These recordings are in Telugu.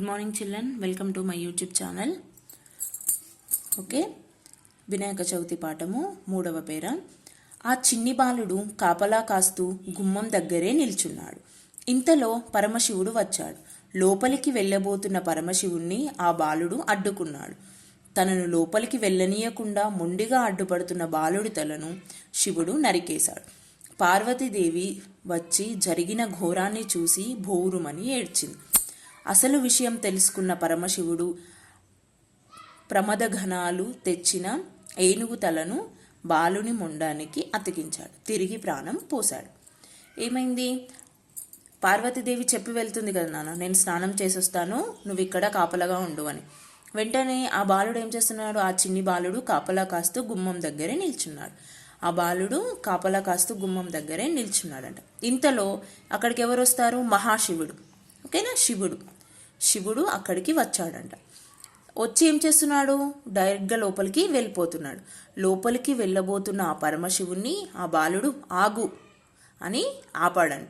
Good morning children welcome to my YouTube channel okay Vinayaka Chavithi పాఠము మూడవ పేర. ఆ చిన్ని బాలుడు కాపలా కాస్తూ గుమ్మం దగ్గరే నిల్చున్నాడు. ఇంతలో పరమశివుడు వచ్చాడు. లోపలికి వెళ్ళబోతున్న పరమశివుణ్ణి ఆ బాలుడు అడ్డుకున్నాడు. తనను లోపలికి వెళ్ళనీయకుండా మొండిగా అడ్డుపడుతున్న బాలుడి తలను శివుడు నరికేశాడు. పార్వతీదేవి వచ్చి జరిగిన ఘోరాన్ని చూసి భోరుమని ఏడ్చింది. అసలు విషయం తెలుసుకున్న పరమశివుడు ప్రమదఘనాలు తెచ్చిన ఏనుగు తలను బాలుని మొండానికి అతికించాడు. తిరిగి ప్రాణం పోశాడు. ఏమైంది? పార్వతీదేవి చెప్పి వెళ్తుంది కదా నాన్న నేను స్నానం చేసొస్తాను నువ్వు ఇక్కడ కాపలాగా ఉండు అని. వెంటనే ఆ బాలుడు ఏం చేస్తున్నాడు? ఆ చిన్ని బాలుడు కాపలా కాస్తూ గుమ్మం దగ్గరే నిల్చున్నాడు. ఆ బాలుడు కాపలా కాస్తూ గుమ్మం దగ్గరే నిల్చున్నాడంట. ఇంతలో అక్కడికి ఎవరు వస్తారు మహాశివుడు. ఓకేనా? శివుడు. శివుడు అక్కడికి వచ్చాడంట. వచ్చి ఏం చేస్తున్నాడు? డైరెక్ట్గా లోపలికి వెళ్ళిపోతున్నాడు. లోపలికి వెళ్ళబోతున్న ఆ పరమశివుణ్ణి ఆ బాలుడు ఆగు అని ఆపాడంట.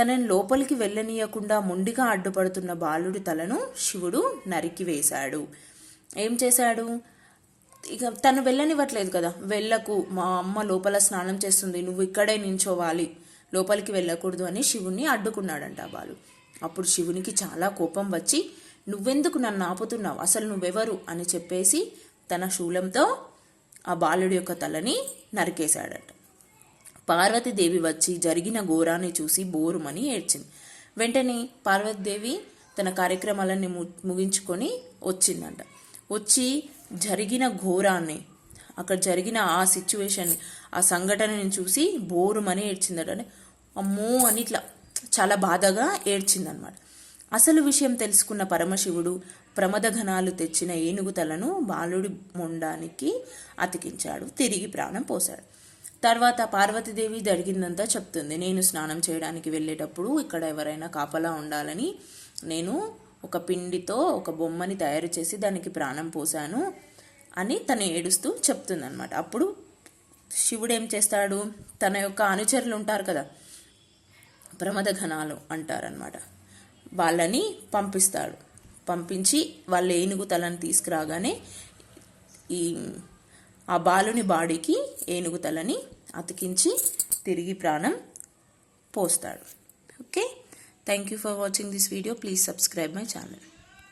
తనని లోపలికి వెళ్ళనీయకుండా ముండిగా అడ్డుపడుతున్న బాలుడి తలను శివుడు నరికివేశాడు ఏం చేశాడు? ఇక తను వెళ్ళనివ్వట్లేదు కదా. వెళ్ళకు మా అమ్మ లోపల స్నానం చేస్తుంది. నువ్వు ఇక్కడే నించోవాలి. లోపలికి వెళ్ళకూడదు అని శివుణ్ణి అడ్డుకున్నాడంట బాలుడు. బాలు అప్పుడు శివునికి చాలా కోపం వచ్చి నువ్వెందుకు నన్ను ఆపుతున్నావు? అసలు నువ్వెవరు? అని చెప్పేసి తన శూలంతో ఆ బాలుడి యొక్క తలని నరికేశాడట. పార్వతీదేవి వచ్చి జరిగిన ఘోరాన్ని చూసి బోరుమని ఏడ్చింది. వెంటనే పార్వతీదేవి తన కార్యక్రమాలన్నీ ము ముగించుకొని వచ్చిందంట. వచ్చి జరిగిన ఘోరాన్ని అక్కడ జరిగిన ఆ సిచ్యువేషన్ ఆ సంఘటనని చూసి బోరుమని ఏడ్చిందట. అంటే అమ్మో! అని ఇట్లా చాలా బాధగా ఏడ్చిందనమాట అసలు విషయం తెలుసుకున్న పరమశివుడు ప్రమదఘనాలు తెచ్చిన ఏనుగు తలను బాలుడి మొండానికి అతికించాడు. తిరిగి ప్రాణం పోశాడు. తర్వాత పార్వతీదేవి జరిగిందంతా చెప్తుంది. నేను స్నానం చేయడానికి వెళ్ళేటప్పుడు ఇక్కడ ఎవరైనా కాపలా ఉండాలని నేను ఒక పిండితో ఒక బొమ్మని తయారు చేసి దానికి ప్రాణం పోశాను అని తను ఏడుస్తూ చెప్తుందనమాట అప్పుడు శివుడు ఏం చేస్తాడు? తన యొక్క అనుచరులు ఉంటారు కదా ప్రమదఘనాలు అంటారనమాట వాళ్ళని పంపిస్తాడు. పంపించి వాళ్ళ ఏనుగు తలని తీసుకురాగానే ఈ ఆ బాలుని బాడీకి ఏనుగు తలని అతికించి తిరిగి ప్రాణం పోస్తాడు. Okay? Thank you for watching this video please subscribe my channel